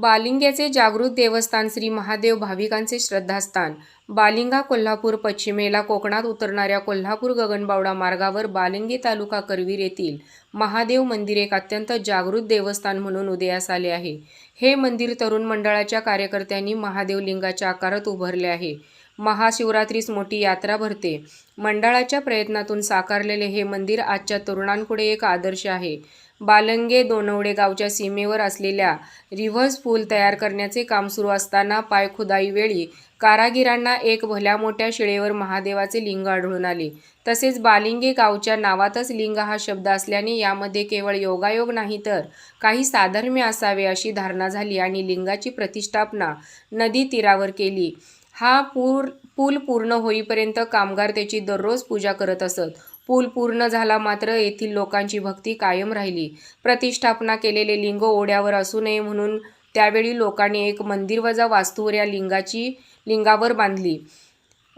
बालिंग्याचे जागृत देवस्थान श्री महादेव भाविकांचे श्रद्धास्थान. बालिंगा कोल्हापूर पश्चिमेला कोकणात उतरणाऱ्या कोल्हापूर गगनबावडा मार्गावर बालिंगे तालुका करवीर येथील महादेव मंदिर एक अत्यंत जागृत देवस्थान म्हणून उदयास आले आहे. हे मंदिर तरुण मंडळाच्या कार्यकर्त्यांनी महादेव लिंगाच्या आकारात उभारले आहे. महाशिवरात्रीस मोठी यात्रा भरते. मंडळाच्या प्रयत्नातून साकारलेले हे मंदिर आजच्या तरुणांपुढे एक आदर्श आहे. बालंगे दोनवडे गावच्या सीमेवर असलेल्या रिव्हर्स पूल तयार करण्याचे काम सुरू असताना पायखुदाईवेळी कारागिरांना एक भल्या मोठ्या शिळेवर महादेवाचे लिंग आढळून आले. तसेच बालिंगे गावच्या नावातच लिंग हा शब्द असल्याने यामध्ये केवळ योगायोग नाही तर काही साधर्म्य असावे अशी धारणा झाली आणि लिंगाची प्रतिष्ठापना नदी तीरावर केली. हा पूर पूल पूर्ण होईपर्यंत कामगार त्याची दररोज पूजा करत असत. पूल पूर्ण झाला मात्र येथील लोकांची भक्ती कायम राहिली. प्रतिष्ठापना केलेले लिंग ओढ्यावर असू नये म्हणून त्यावेळी लोकांनी एक मंदिर वजा वास्तूवर या लिंगाची लिंगावर बांधली.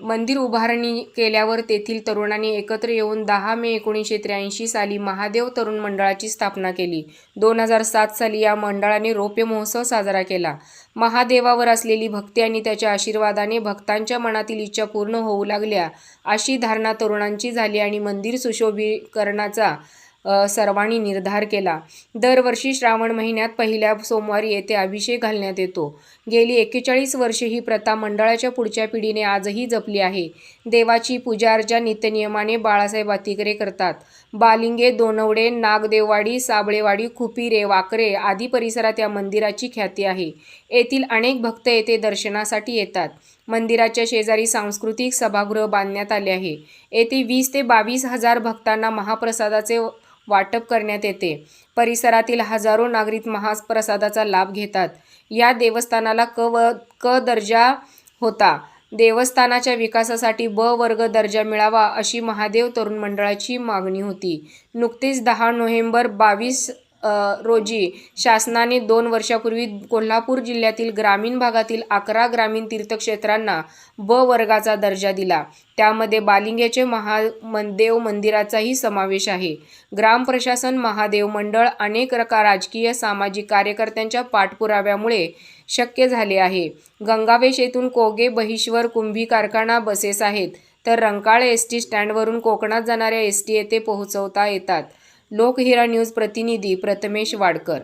मंदिर उभारणी केल्यावर तेथील तरुणांनी एकत्र येऊन दहा मे एकोणीसशे त्र्याऐंशी साली महादेव तरुण मंडळाची स्थापना केली. दोन हजार सात साली या मंडळाने रौप्य महोत्सव साजरा केला. महादेवावर असलेली भक्ती आणि त्याच्या आशीर्वादाने भक्तांच्या मनातील इच्छा पूर्ण होऊ लागल्या अशी धारणा तरुणांची झाली आणि मंदिर सुशोभीकरणाचा सर्वांनी निर्धार केला. दरवर्षी श्रावण महिन्यात पहिल्या सोमवारी येथे अभिषेक घालण्यात येतो. गेली एक्केचाळीस वर्षे ही प्रथा मंडळाच्या पुढच्या पिढीने आजही जपली आहे. देवाची पूजार्चा नित्यनियमाने बाळासाहेब अतिकरे करतात. बालिंगे दोनवडे नागदेववाडी साबळेवाडी खुपिरे वाकरे आदी परिसरात या मंदिराची ख्याती आहे. येथील अनेक भक्त येथे दर्शनासाठी येतात. मंदिराच्या शेजारी सांस्कृतिक सभागृह बांधण्यात आले आहे. येथे वीस ते बावीस हजार भक्तांना महाप्रसादाचे वाटप करण्यात येते. परिसरातील हजारो नागरिक महाप्रसादाचा लाभ घेतात. या देवस्थानाला क व क दर्जा होता. देवस्थानाच्या विकासासाठी ब वर्ग दर्जा मिळावा अशी महादेव तरुण मंडळाची मागणी होती. नुकतेच दहा नोव्हेंबर बावीस रोजी. शासनाने दोन वर्षापूर्वी कोल्हापूर जिल्ह्यातील ग्रामीण भागातील अकरा ग्रामीण तीर्थक्षेत्रांना ब वर्गाचा दर्जा दिला. त्यामध्ये बालिंगेचे महादेव मंदिराचाही समावेश आहे. ग्राम प्रशासन महादेव मंडळ अनेक रका राजकीय सामाजिक कार्यकर्त्यांच्या पाठपुराव्यामुळे शक्य झाले आहे. गंगावेश येथून कोगे बहिश्वर कुंभी कारखाना बसेस आहेत. तर रंकाळ एस टी स्टँडवरून कोकणात जाणाऱ्या एस टी येथे पोहोचवता येतात. लोकहिरा न्यूज प्रतिनिधी प्रथमेश वाडकर